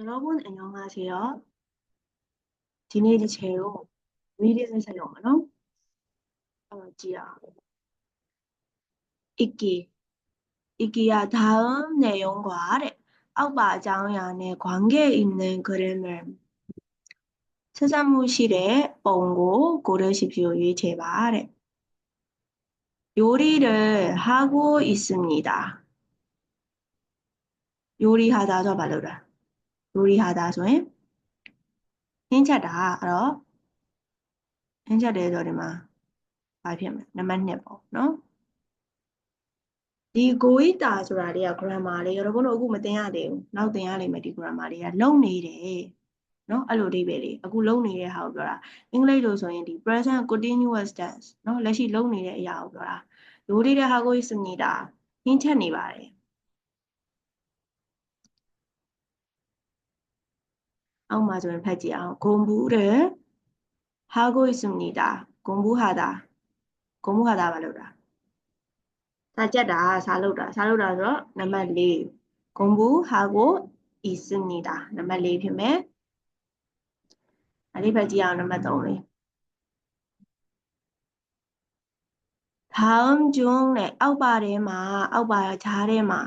여러분 안녕하세요. 디네리 제요 미래를 사용하러 어지야 읽기 읽기야 다음 내용과 아래 악바장의 관계 있는 그림을 서자무실에 뻥고 고르십시오 제발 요리를 하고 있습니다. 요리하다 저 말로라. လူတွေဟာဒါဆိုရင်ဟင်းချက်တာအဲ့တော့ဟင်းချက်တယ်ဆိုတော့ဒီမှာဘာဖြစ်မလဲနံပါတ်2ပေါ့နော်ဒီကိုဝိတာဆိုတာလေးက grammar လေးရောဘုန်းတို့အခုမသိရသေးဘူးနောက်သင်ရလိမ့်မယ်ဒီ grammar လေးကလုံနေတယ်နော်အဲ့လိုအဓိပ္ပာယ်လေးအခုလုံနေတဲ့ဟာကိုပြောတာအင်္ဂလိပ်လိုဆိုရင်ဒီ present continuous tense နော်လက်ရှိလုံနေတဲ့အရာကိုပြောတာရိုးသေးတဲ့ဟာကိုစနေတာဟင်းချက်နေပါတယ် အောက်မှာဆိုရင်ဖတ်ကြည့်အောင်ဂုံဘူးတဲ့ဟာကိုစုံနေတာဂုံဘူးဟာတာဂုံဘူးဟာတာမလုပ်တာစာကြက်တာစာလုပ်တာစာလုပ်တာဆိုတော့နံပါတ်၄ဂုံဘူးဟာကိုဤစုံနေတာနံပါတ်၄ဖြစ်မယ်အဲ့ဒီဖတ်ကြည့်အောင်နံပါတ်၃လေးထောင်ကျွန်းနဲ့အောက်ပါထဲမှာအောက်ပါခြားထဲမှာ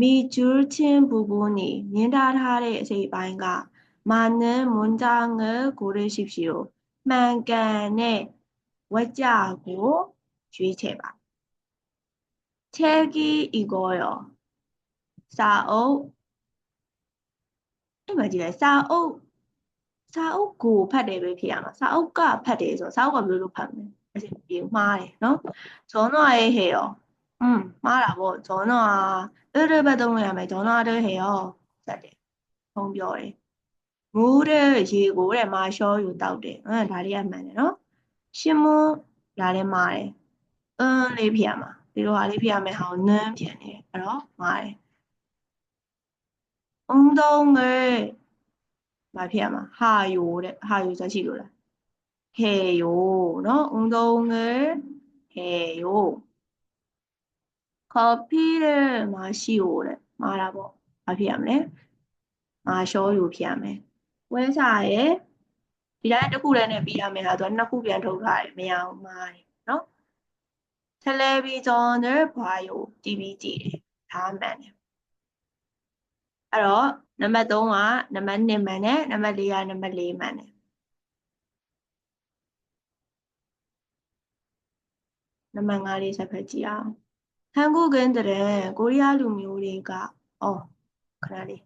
မီဂျူးချင်းဘူဘူနေမြင်တာထားတဲ့အစိပ်ပိုင်းက 많은 문장을 고르십시오. 만간에 외자하고 주의체바. 책이 이거요. 사오. 이마지래 사오. 사오고 파대를 피하나. 사오가 파대에서 사오가 뭘로 파면? 사실 너? 전화에 해요. 음, 말하고 전화. 을을 받으면 전화를 해요. 자, 네. 동별에. ပြောတယ် 물을ရေကို တဲ့ 마셔요 တောက်တယ်။အဲဒါလေးကမှန်တယ်နော်။ရှင်းမဒါလည်းမှားတယ်။အင်းလေးဖြစ်ရမှာ။ဒီလိုဟာလေးဖြစ်ရမယ်ဟာကိုနန်းပြန်နေ။အဲ့တော့မှားတယ်။운동을မဖြစ်ရမှာ။ဟာယိုတဲ့။ဟာယိုဆိုရှိလို့လား။해요နော်။운동을 해요 커피를 마시오တဲ့။မှားတာပေါ့။ဘာဖြစ်ရမလဲ။မာရှောယူ ဝဲစာရယ်ဒီတိုင်းတစ်ခုတည်းနဲ့ပြီးရမယ်ဟာသူကနှစ်ခုပြန်ထုတ်ထားတယ်မရအောင်မားတယ်နော် television နဲ့ bio TV ကြည့်တယ်ဒါမှန်တယ်အဲ့တော့နံပါတ်3ကနံပါတ်2မှန်တယ်နံပါတ်4ကနံပါတ်4မှန်တယ်နံပါတ်5လေးဆက်ဖက်ကြည့်အောင်ဟန်ကုကင်းတဲ့ကိုရီးယားလူမျိုးတွေကအော်ခဏလေး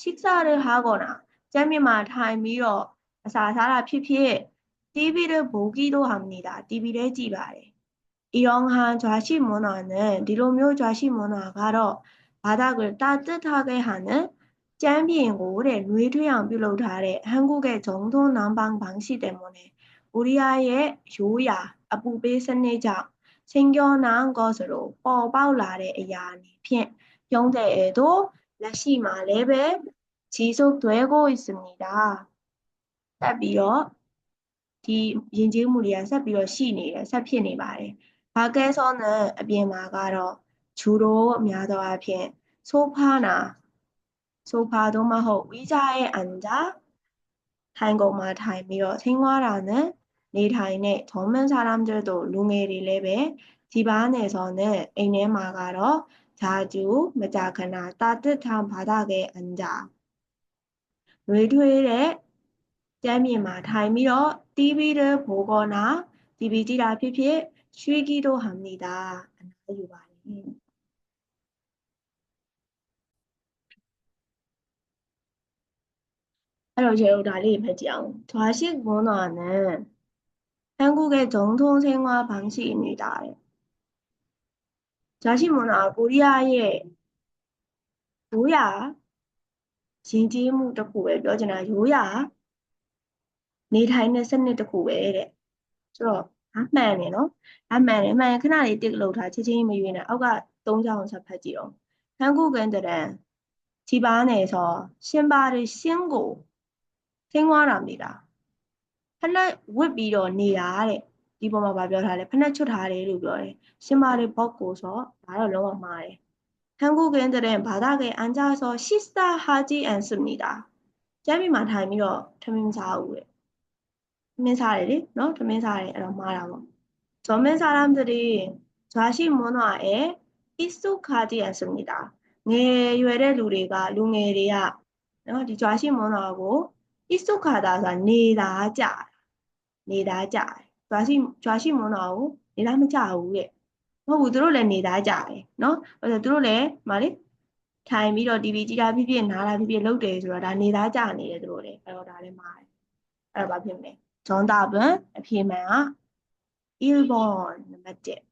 ရှိစားတဲ့ဟာကောနာကျမ်းမြန်မာထိုင်ပြီးတော့အစာစားတာဖြစ်ဖြစ် TV တဲ့ဘူကီတို့ဟာမနေတာ TV တဲ့ကြည့်ပါတယ်။အီရောင်ဟာဂျွာရှိမွန်နာနဲ့ဒီလိုမျိုးဂျွာရှိမွန်နာကတော့ဘာသာကွယ်တာတက်ထားခဲ့ဟာနဲ့ကျမ်းပြင်ကိုတဲ့နှွေးထွေးအောင်ပြုလုပ်ထားတဲ့ဟန်ကုရဲ့ဂျုံသွန်းနံပန်းပန်းရှိတယ်မွန်နဲ့ကိုရီးယားရဲ့ရိုးရာအပူပေးစနစ်ကြောင့်စင်ကျော်နန်ကောဆိုလိုပေါ်ပေါက်လာတဲ့အရာအနေဖြင့်ပြုံးတဲ့အတို့ လက်ရှိမှာ 레벨 지속되고 있습니다. ဆက်ပြီးတော့ 디 인지물이야 ဆက်ပြီးတော့ရှိနေတယ်ဆက်ဖြစ်နေပါတယ်. 밖에서는 အပြင်မှာကတော့ 주로များသောအားဖြင့် 소파나 소파 သို့မဟုတ် 의자에 앉아 ထိုင်ကုန်မှာထိုင်ပြီးတော့ 생활하는နေထိုင်တဲ့ 젊은 사람들도လူငယ်တွေ လည်းပဲ 집 안에서는အိမ်ထဲမှာကတော့ 자주 매자거나 따뜻한 바닥에 앉아 월요일에 재미마 타이미로 TV를 보거나 DVD라 피피 쉬기도 합니다. 안녕하세요. 달리 배경 좌식 문화는 한국의 정통 생활 방식입니다. ဂျာရှိမွန်နာကိုရီးယားရဲ့ရိုးရာယဉ်ကျေးမှုတစ်ခုပဲပြောချင်တာရိုးရာနေထိုင်တဲ့စနစ်တစ်ခုပဲတဲ့ဆိုတော့အမှန်တယ်နော်အမှန်တယ်မှန်ခဏလေးတစ်လို့ထားချင်းချင်းမရွေးနဲ့အောက်ကသုံးချောင်းဆက်ဖတ်ကြည့်တော့ဟန်ကုကန်တရန်ချီပါနေဆိုရှင်ပါရရှင်ကိုသင်္ွားတာမိတာဖလက်ဝစ်ပြီးတော့နေတာတဲ့ ဒီပေါ်မှာဗာပြောထားလဲဖက်ချွတ်ထားတယ်လို့ပြောတယ်ရှင်မာတွေဘော့ကိုဆိုဒါတော့လုံးဝမှားတယ်한국인들은 바닥에 앉아서 식사하지 않습니다. 짬이 많다 하면ထမင်းစားဦးတဲ့ထမင်းစားတယ်လေနော်ထမင်းစားတယ်အဲ့တော့မှားတာပေါ့젊은 사람들이 좌식 문화에 익숙하지 않습니다. ငယ်ရွယ်တဲ့လူတွေကလူငယ်တွေကနော်ဒီ 좌식 문화하고 익숙하다ဆိုတာနေတာကြတာနေ ဂျွာရှိဂျွာရှိမွန်တော်ကိုနေသားမကြဘူးတဲ့မဟုတ်ဘူးသူတို့လည်းနေသားကြတယ်နော်အဲ့တော့သူတို့လည်းမာလေထိုင်ပြီးတော့ TV ကြည့်တာဖြစ်ဖြစ်နားတာဖြစ်ဖြစ်လုပ်တယ်ဆိုတော့ဒါနေသားကြနေတယ်သူတို့လည်းအဲ့တော့ဒါလည်းမာတယ်အဲ့တော့ဘာဖြစ်မလဲဂျွန်တာဘန်အပြေမှန်က Ilborn နံပါတ်1